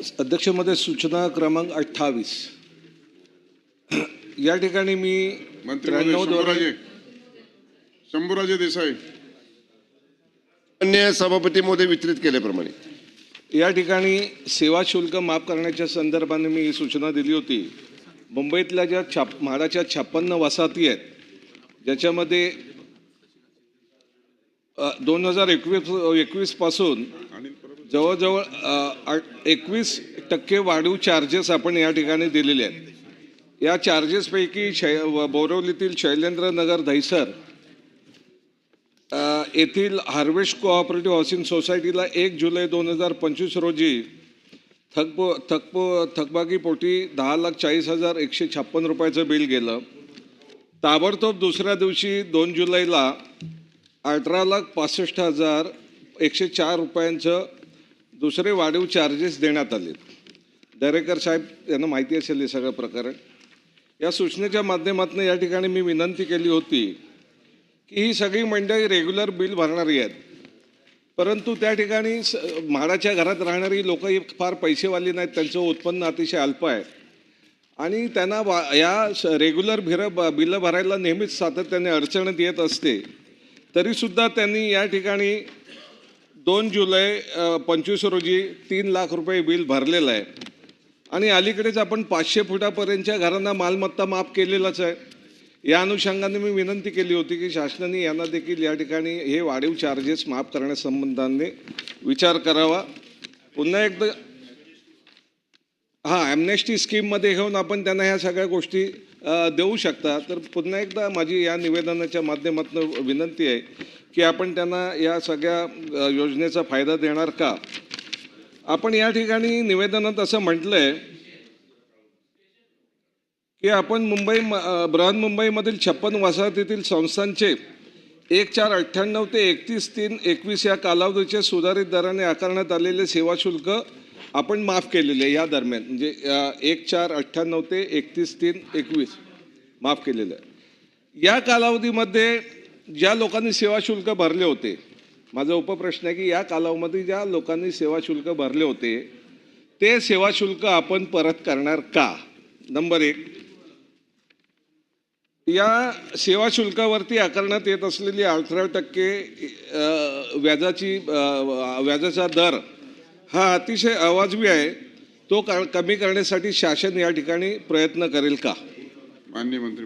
अध्यक्षमध्ये सूचना क्रमांक अठ्ठावीस. या ठिकाणी मी मंत्री शंभूराजे. शंभूराजे देसाई. मान्य सभापती महोदय वितरित केल्याप्रमाणे. या ठिकाणी सेवा शुल्क माफ करण्याच्या संदर्भाने मी ही सूचना दिली होती. मुंबईतल्या ज्या छाप म्हाडाच्या छप्पन्न वसाहती आहेत ज्याच्यामध्ये दोन हजार एकवीस एकवीसपासून आणि जवळजवळ एकवीस टक्के वाढीव चार्जेस आपण या ठिकाणी दिलेले आहेत. या चार्जेसपैकी शै व- शैलेंद्रनगर दहिसर येथील हार्वेस्ट कोऑपरेटिव्ह हाऊसिंग सोसायटीला एक जुलै दोन हजार पंचवीस रोजी थकब थकब थकबाकीपोटी दहा लाख चाळीस हजार एकशे छप्पन रुपयाचं बिल गेलं. ताबडतोब दुसऱ्या दिवशी दोन जुलैला अठरा लाख पासष्ट हजार एकशे चार रुपयांचं दुसरे वाढीव चार्जेस देण्यात आले दरेकर साहेब यांना माहिती असेल हे सगळं प्रकरण. या सूचनेच्या माध्यमातून या ठिकाणी मी विनंती केली होती की ही सगळी मंडळी रेग्युलर बिल भरणारी आहेत. परंतु त्या ठिकाणी स म्हाडाच्या घरात राहणारी लोक ही फार पैसेवाली नाहीत त्यांचं उत्पन्न अतिशय अल्प आहे. आणि त्यांना वा या स रेग्युलर भिर ब बिलं भरायला नेहमीच सातत्याने अडचणत येत असते. तरीसुद्धा त्यांनी या ठिकाणी दोन जुलै पंचवीस रोजी तीन लाख रुपये बिल भरलेलं आहे. आणि अलीकडेच आपण पाचशे फुटापर्यंतच्या घरांना मालमत्ता माफ केलेलाच आहे. या अनुषंगाने मी विनंती केली होती की शासनाने यांना देखील या ठिकाणी हे वाढीव चार्जेस माफ करण्यासंबंधाने विचार करावा. पुन्हा एकदा हां ॲमनेस्टी स्कीममध्ये घेऊन आपण त्यांना ह्या सगळ्या गोष्टी देऊ शकता. तर पुन्हा एकदा माझी या निवेदनाच्या माध्यमातून विनंती आहे की आपण त्यांना या सगळ्या योजनेचा फायदा देणार का? आपण या ठिकाणी निवेदनात असं म्हटलं आहे की आपण मुंबई म- बृहन्मुंबईमधील छप्पन वसाहतीतील संस्थांचे एक चार अठ्ठ्याण्णव ते एकतीस तीन एकवीस या कालावधीचे सुधारित दराने आकारण्यात आलेले सेवा शुल्क आपण माफ केलेले आहे या दरम्यान म्हणजे एक चार अठ्ठ्याण्णव ते एकतीस तीन एकवीस माफ केलेलं. आहे या कालावधीमध्ये ज्या लोकांनी सेवा शुल्क भरले होते माझा उपप्रश्न आहे की या कालावधीमध्ये ज्या लोकांनी सेवा शुल्क भरले होते ते सेवा शुल्क आपण परत करणार का? नंबर एक. या सेवा शुल्कावरती आकारण्यात येत असलेली अठरा टक्के व्याजाची व्याजाचा दर हा अतिशय अवाजवी आहे. तो का कमी करण्यासाठी शासन या ठिकाणी प्रयत्न करेल का? मान्य मंत्री